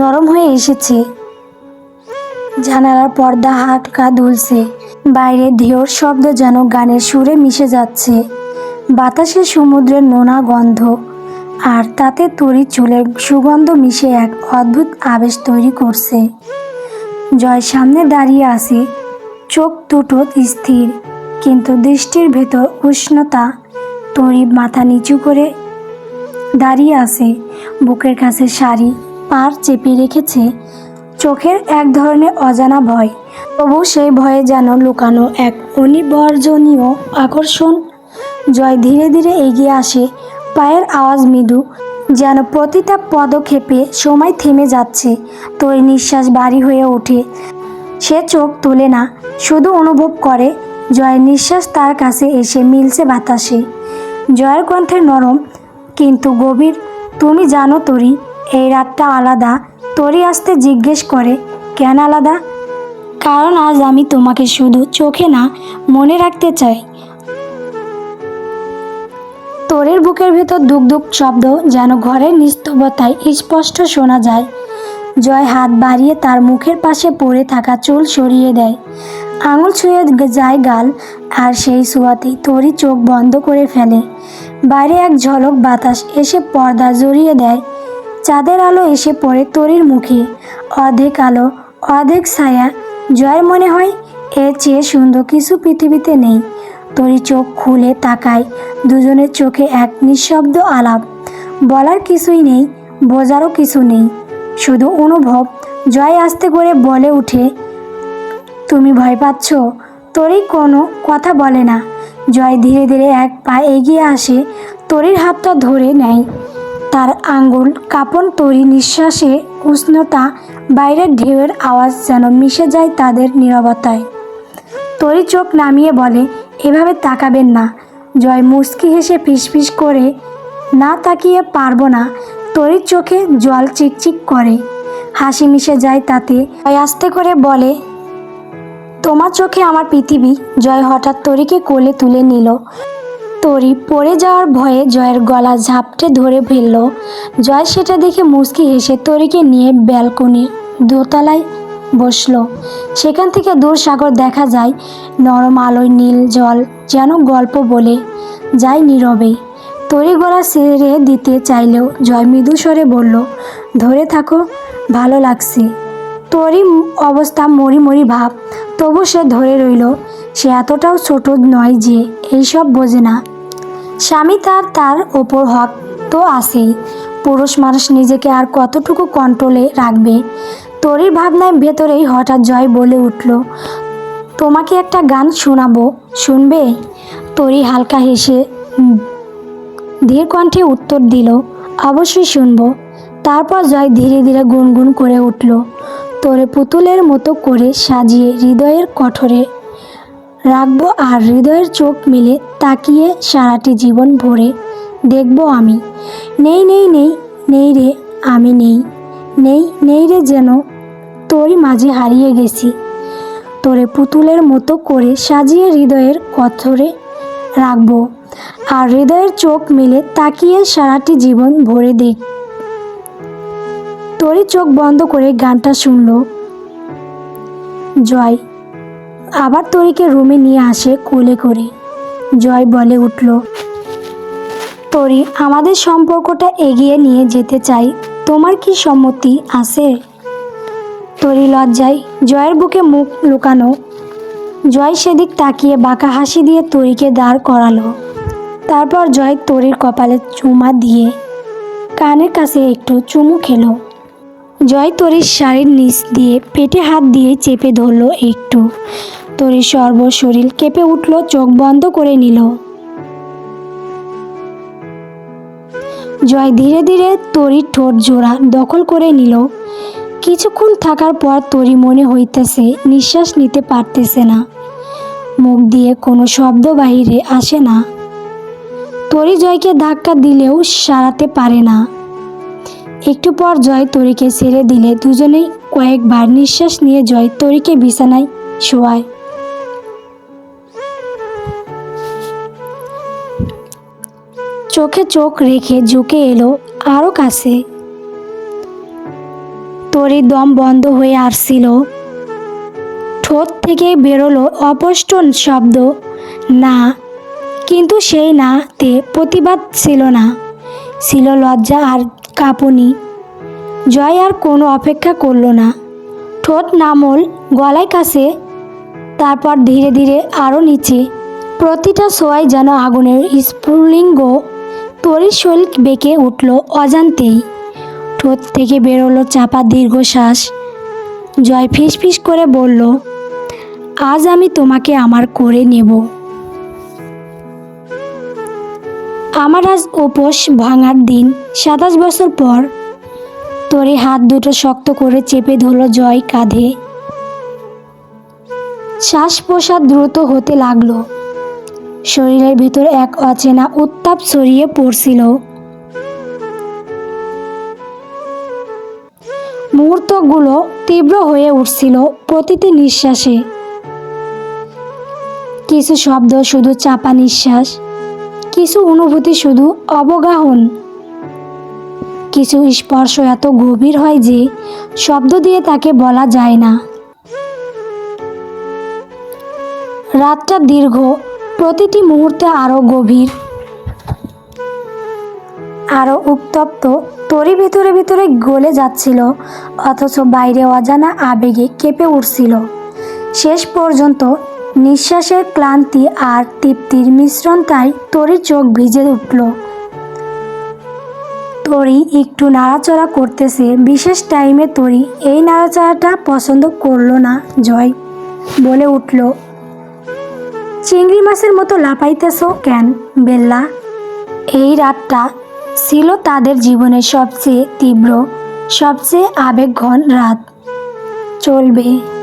নরম হয়ে এসেছে। জানালার পর্দা হাটকা দুলছে। বাইরে ঢেউর শব্দ যেন গানের সুরে মিশে যাচ্ছে। বাতাসে সমুদ্রের নোনা গন্ধ, আর তাতে তরি চুলের সুগন্ধ মিশে এক অদ্ভুত আবেশ তৈরি করছে। জয় সামনে দাঁড়িয়ে আছে, চোখ দুটো স্থির, কিন্তু দৃষ্টির ভেতর উষ্ণতা, তরি মাথা নিচু করে দাঁড়িয়ে আছে, বুকের কাছে শাড়ি। পার চেপে রেখেছে। চোখের এক ধরনের অজানা ভয়। তবু সেই ভয়ে যেন লুকানো এক অনিবর্জনীয় আকর্ষণ জয় ধীরে ধীরে এগিয়ে আসে। পায়ের আওয়াজ মৃদু, যেন প্রতিটা পদক্ষেপে সময় থেমে যাচ্ছে। তোর নিঃশ্বাস ভারী হয়ে ওঠে। সে চোখ তোলে না, শুধু অনুভব করে। জয়ের নিঃশ্বাস তার কাছে এসে মিলছে বাতাসে। জয়ের কণ্ঠে নরম, কিন্তু গভীর, তুমি জানো তরি এই রাতটা আলাদা। তরি আসতে জিজ্ঞেস করে। কেন আলাদা? কারণ আজ আমি তোমাকে শুধু চোখে না, মনে রাখতে চাই। তোরের বুকের ভেতর দুক দুক শব্দ যেন ঘরের নিস্তব্ধতায় স্পষ্ট শোনা যায়। জয় হাত বাড়িয়ে তার মুখের পাশে পড়ে থাকা চুল সরিয়ে দেয়। আঙুল ছুঁয়ে যায় গাল, আর সেই ছোঁয়াতেই তরি চোখ বন্ধ করে ফেলে। বাইরে এক ঝলক বাতাস এসে পর্দা জড়িয়ে দেয়। চাঁদের আলো এসে পড়ে তরির মুখে। অর্ধেক আলো, অর্ধেক ছায়া। জয়ের মনে হয় এর চেয়ে সুন্দর কিছু পৃথিবীতে নেই। তরি চোখ খুলে তাকায়, দুজনের চোখে এক নিঃশব্দ আলাপ। বলার কিছুই নেই, বোঝারও কিছু নেই। শুধু অনুভব, জয় আস্তে করে বলে উঠে, তুমি ভয় পাচ্ছ? তরি কোনো কথা বলে না। জয় ধীরে ধীরে এক পা এগিয়ে আসে, তরির হাতটা ধরে নেয়। তার আঙ্গুল কাপন তরি নিঃশ্বাসে উষ্ণতা, বাইরের ঢেউয়ের আওয়াজ যেন মিশে যায় তাদের নিরবতায়। তরি চোখ নামিয়ে বলে, এভাবে তাকাবেন না জয় মুস্কি হেসে ফিসফিস করে, না তাকিয়ে পারব না তরির চোখে জল চিকচিক করে। হাসি মিশে যায় তাতে। জয় আস্তে করে বলে, তোমার চোখে আমার পৃথিবী জয় হঠাৎ তরিকে কোলে তুলে নিল। তরি পড়ে যাওয়ার ভয়ে জয়ের গলা ঝাপটে ধরে ফেলল। জয় সেটা দেখে মুচকি হেসে তরিকে নিয়ে ব্যালকনির দোতলায় বসল। সেখান থেকে দূর সাগর দেখা যায়, নরম আলোয় নীল জল যেন গল্প বলে যায় নীরবে। তরি গলা সেরে দিতে চাইলেও জয় মৃদু স্বরে বলল, ধরে থাকো, ভালো লাগছে। তোরই অবস্থা মরি মরি ভাব, তবু সে ধরে রইল, সে এতটাও ছোট নয় যে এইসব বোঝে না। স্বামী তার তার ওপর হক তো আছেই। পুরুষ মানুষ নিজেকে আর কতটুকু কন্ট্রোলে রাখবে? তোরই ভাবনায় ভেতরেই হঠাৎ জয় বলে উঠল, তোমাকে একটা গান শোনাবো, শুনবে? তরি হালকা হেসে ধীর কণ্ঠে উত্তর দিল, অবশ্যই শুনব। তারপর জয় ধীরে ধীরে গুনগুন করে উঠল। তোরে পুতুলের মতো করে সাজিয়ে হৃদয়ের কঠোরে রাখব আর হৃদয়ের চোখ মিলে তাকিয়ে সারাটি জীবন ভরে দেখব আমি। নেই নেই নেই নেই রে, আমি নেই। নেই নেই রে যেন তোরই মাঝে হারিয়ে গেছি। তোরে পুতুলের মতো করে সাজিয়ে হৃদয়ের কথরে রাখব আর হৃদয়ের চোখ মিলে তাকিয়ে সারাটি জীবন ভরে দেখ তোরই চোখ বন্ধ করে গানটা শুনলো। জয়। আবার তরিকে রুমে নিয়ে আসে কোলে করে। জয় বলে উঠল, তরি, আমাদের সম্পর্কটা এগিয়ে নিয়ে যেতে চাই। তোমার কি সম্মতি আছে? তরি লজ্জায় জয়ের বুকে মুখ লুকানো। জয় সেদিক তাকিয়ে বাঁকা হাসি দিয়ে তরিকে দাঁড় করালো। তারপর জয় তরির কপালে চুমা দিয়ে কানের কাছে একটু চুমু খেলো। জয় তরির শাড়ির নিচ দিয়ে পেটে হাত দিয়ে চেপে ধরলো একটু। তরির সর্ব শরীর কেঁপে উঠল, চোখ বন্ধ করে নিল। জয় ধীরে ধীরে তরির ঠোঁট জোড়া দখল করে নিল। কিছুক্ষণ থাকার পর তরি মনে হইতেছে নিঃশ্বাস নিতে পারতেছে না। মুখ দিয়ে কোনো শব্দ বাহিরে আসে না। তরি জয়কে ধাক্কা দিলেও সারাতে পারে না। একটু পর জয় তরিকে ছেড়ে দিলে দুজনেই কয়েকবার নিঃশ্বাস নিয়ে জয় তরিকে বিছানায় শোয়ায়। চোখে চোখ রেখে ঝুঁকে এলো আরও কাছে। তরি দম বন্ধ হয়ে আসছিল। ঠোঁট থেকে বেরোলো অপষ্ট শব্দ, না। কিন্তু সেই নাতে প্রতিবাদ ছিল না। ছিল লজ্জা আর কাঁপুনি। জয় আর কোনো অপেক্ষা করল না। ঠোঁট নামল গলায় কাছে, তারপর ধীরে ধীরে আরও নিচে। প্রতিটা সোয়াই যেন আগুনের স্ফুলিঙ্গ। তরির শরীর বেঁকে উঠল অজান্তেই। ঠোঁট থেকে বেরোলো চাপা দীর্ঘশ্বাস। জয় ফিস ফিস করে বলল, আজ আমি তোমাকে আমার করে নেব। আমার আজ উপোস ভাঙার দিন। সাতাশ বছর পর তোরে হাত দুটো শক্ত করে চেপে ধরল জয় কাঁধে। শ্বাস প্রশ্বাস দ্রুত হতে লাগল। শরীরের ভিতর এক অচেনা উত্তাপ ছড়িয়ে পড়ছিল। মুহূর্তগুলো তীব্র হয়ে উঠছিল প্রতিটি নিঃশ্বাসে। কিছু শব্দ শুধু চাপা নিঃশ্বাস। কিছু অনুভূতি শুধু অবগাহন। কিছু স্পর্শ এত গভীর হয় যে শব্দ দিয়ে তাকে বলা যায় না। রাতটা দীর্ঘ, প্রতিটি মুহূর্তে আরও গভীর। আরও উত্তপ্ত, তরি ভিতরে ভিতরে গলে যাচ্ছিল, অথচ বাইরে অজানা আবেগে কেঁপে উঠছিল। শেষ পর্যন্ত নিঃশ্বাসের ক্লান্তি আর তৃপ্তির মিশ্রণটাই তরি চোখ ভিজে উঠল। তরি একটু নাড়াচড়া করতেছে, বিশেষ টাইমে তরি এই নাড়াচাড়াটা পছন্দ করল না, জয় বলে উঠল। চিংড়ি মাছের মতো লাপাইতেছ কেন বেল্লা? এই রাতটা ছিল তাদের জীবনের সবচেয়ে তীব্র, সবচেয়ে আবেগঘন রাত। চলবে।